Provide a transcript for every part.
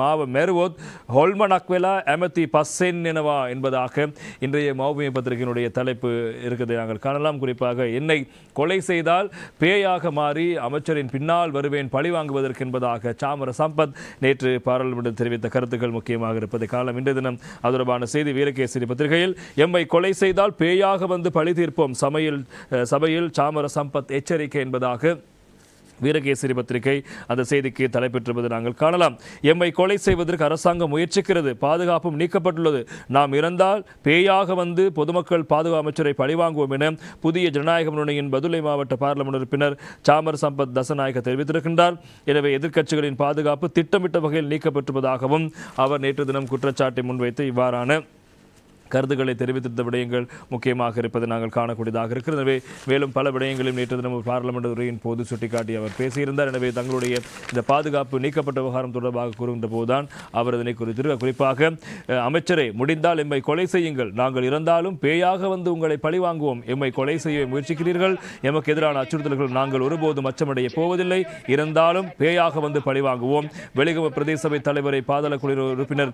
මාව மெருவோத் හොල්මනක් அக்வெலா ඇමති பස්සෙන් எனவா என்பதாக இன்றைய மௌபிய பத்திரிகையினுடைய தலைப்பு இருக்குது. நாங்கள் காணலாம். குறிப்பாக என்னை கொலை செய்தால் பேயாக மாறி அமைச்சரின் பின்னால் வருவேன் பழி வாங்குவதற்கு என்பதாக சாமர சம்பத் நேற்று பாராளுமன்றம் தெரிவித்த கருத்துக்கள் முக்கியமாக இருப்பதை காலம் இன்றைய தினம் அதுரபான செய்தி வீரகேசரி பத்திரிகையில் எம்மை கொலை செய்தால் பேயாக வந்து பழி தீர்ப்போம். சமையல் சபையில் சாமர சம்பத் எச்சரிக்கை என்பதாக வீரகேசரி பத்திரிகை. அந்த செய்திக்கு தலைப்பெற்றிருப்பது நாங்கள் காணலாம். எம்மை கொலை செய்வதற்கு அரசாங்கம் முயற்சிக்கிறது. பாதுகாப்பும் நீக்கப்பட்டுள்ளது. நாம் இறந்தால் பேயாக வந்து பொதுமக்கள் பாதுகாப்பு அமைச்சரை பழிவாங்குவோம் என புதிய ஜனநாயக முன்னணியின் பதுளை மாவட்ட பார்லமெண்ட் உறுப்பினர் சாமர் சம்பத் தசநாயக தெரிவித்திருக்கின்றார். எனவே எதிர்க்கட்சிகளின் பாதுகாப்பு திட்டமிட்ட வகையில் நீக்கப்பட்டிருப்பதாகவும் அவர் நேற்று தினம் குற்றச்சாட்டை முன்வைத்து இவ்வாறான கருத்துக்களை தெரிவித்திருந்த விடயங்கள் முக்கியமாக இருப்பதை நாங்கள் காணக்கூடியதாக இருக்கிறது. எனவே மேலும் பல விடயங்களையும் நேற்று தினம் பாராளுமன்ற உரையின் போது சுட்டிக்காட்டி அவர் பேசியிருந்தார். எனவே தங்களுடைய இந்த பாதுகாப்பு நீக்கப்பட்ட விவகாரம் தொடர்பாக கூறுகின்ற போதுதான் அவர் அதனை குறித்து குறிப்பாக அமைச்சரை முடிந்தால் எம்மை கொலை செய்யுங்கள். நாங்கள் இறந்தாலும் பேயாக வந்து உங்களை பழி வாங்குவோம். எம்மை கொலை செய்ய முயற்சிக்கிறீர்கள். எமக்கு எதிரான அச்சுறுத்தல்கள் நாங்கள் ஒருபோதும் அச்சமடைய போவதில்லை. இருந்தாலும் பேயாக வந்து பழி வாங்குவோம். வெளிகம பிரதேச சபை தலைவரை பாதாள குழு உறுப்பினர்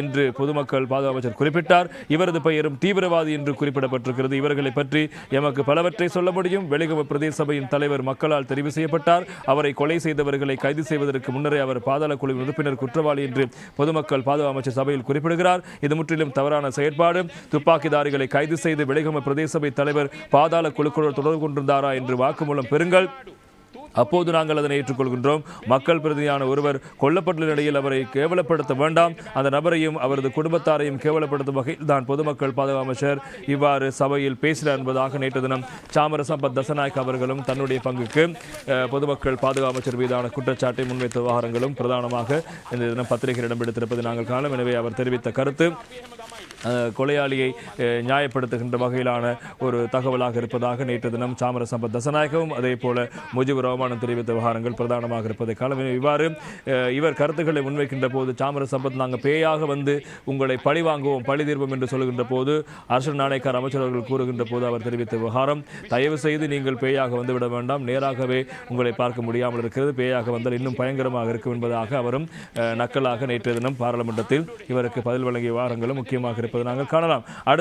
என்று பொதுமக்கள் பாதுகாப்பு அமைச்சர் குறிப்பிட்டார். இவரது பெயரும் தீவிரவாதி என்று குறிப்பிடப்பட்டிருக்கிறது. இவர்களை பற்றி எமக்கு பலவற்றை சொல்ல முடியும். வெளிகம பிரதேச சபையின் தலைவர் மக்களால் தெரிவு செய்யப்பட்டார். அவரை கொலை செய்தவர்களை கைது செய்வதற்கு முன்னரே அவர் பாதாள குழுவின் உறுப்பினர் குற்றவாளி என்று பொதுமக்கள் பாதுகாப்பு அமைச்சர் சபையில் குறிப்பிடுகிறார். இது முற்றிலும் தவறான செயற்பாடு. துப்பாக்கிதாரிகளை கைது செய்து வெளிகம பிரதேச சபை தலைவர் பாதாள குழுக்களுடன் தொடர்பு கொண்டிருந்தாரா என்று வாக்குமூலம் பெறுங்கள். அப்போது நாங்கள் அதனை ஏற்றுக்கொள்கின்றோம். மக்கள் பிரதியான ஒருவர் கொல்லப்பட்டுள்ள நிலையில் அவரை கேவலப்படுத்த வேண்டாம். அந்த நபரையும் அவரது குடும்பத்தாரையும் கேவலப்படுத்தும் வகையில் தான் பொதுமக்கள் பாதுகாப்பு அமைச்சர் இவ்வாறு சபையில் பேசினார் என்பதாக நேற்று தினம் சாமர சம்பத் தசநாயக் அவர்களும் தன்னுடைய பங்குக்கு பொதுமக்கள் பாதுகாப்பு அமைச்சர் மீதான குற்றச்சாட்டை முன்வைத்த விவகாரங்களும் பிரதானமாக இந்த தினம் பத்திரிகையில் இடம்பெடுத்திருப்பதை நாங்கள் காணும். எனவே அவர் தெரிவித்த கருத்து கொலையாளியை நியாயப்படுத்துகின்ற வகையிலான ஒரு தகவலாக இருப்பதாக நேற்று தினம் சாமர சம்பத் தசநாயகவும் அதே போல முஜிபுர் ரஹ்மானும் தெரிவித்த விவகாரங்கள் பிரதானமாக இருப்பதை காலம் இவ்வாறு இவர் கருத்துக்களை முன்வைக்கின்ற போது சாமர சம்பத் நாங்கள் பேயாக வந்து உங்களை பழி வாங்குவோம் பழி தீர்ப்போம் என்று சொல்கின்ற போது அரசு நாணயக்கார் அமைச்சர் அவர்கள் கூறுகின்ற போது அவர் தெரிவித்த விவகாரம் தயவு செய்து நீங்கள் பேயாக வந்து விட வேண்டாம் நேராகவே உங்களை பார்க்க முடியாமல் இருக்கிறது பேயாக வந்தால் இன்னும் பயங்கரமாக இருக்கும் என்பதாக அவரும் நக்கலாக நேற்றைய தினம் பாராளுமன்றத்தில் இவருக்கு பதில் வழங்கிய விவகாரங்களும் முக்கியமாக இருக்கும் இருப்பது நாங்கள் காணலாம். அடுத்த